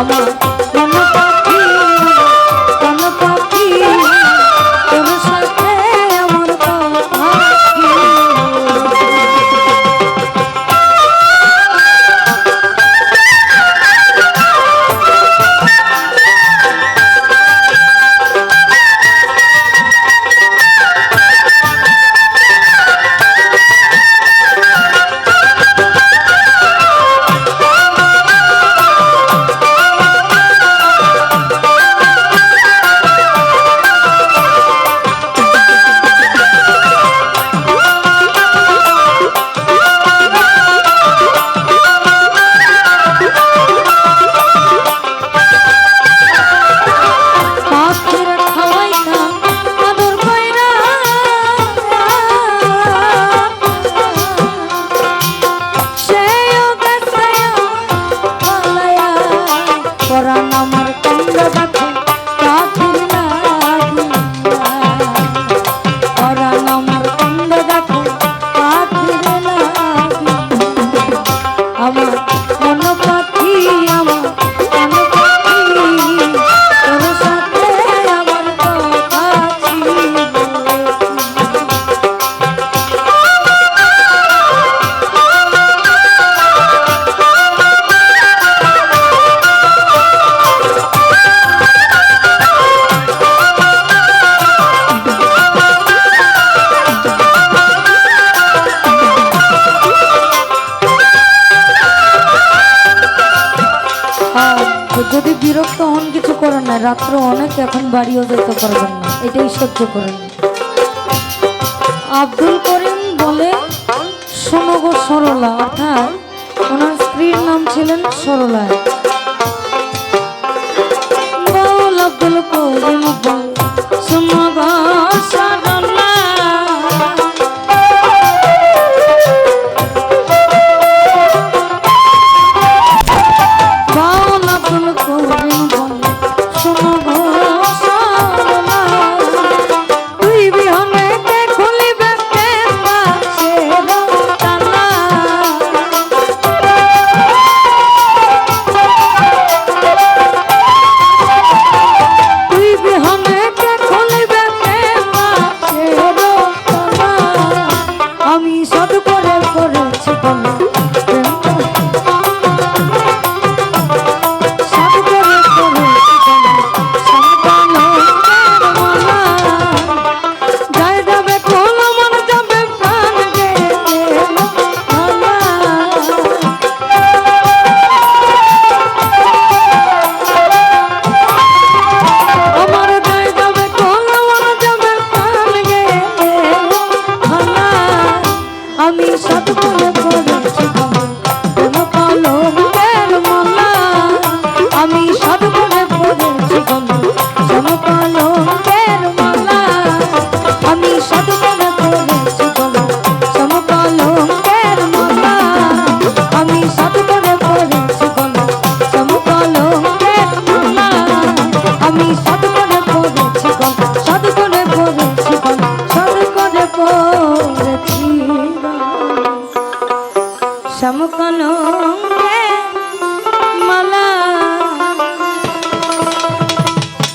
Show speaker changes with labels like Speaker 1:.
Speaker 1: আমার যদি বিরক্ত হন, কিছু করেন না। রাত্রে অনেক এখন বাড়িও যেতে পারবেন না। এটাই সহ্য করেন। আব্দুল করিম বলে সোনগো সরলা। অর্থাৎ ওনার স্ত্রীর নাম ছিলেন সরলা। আব্দুল করিম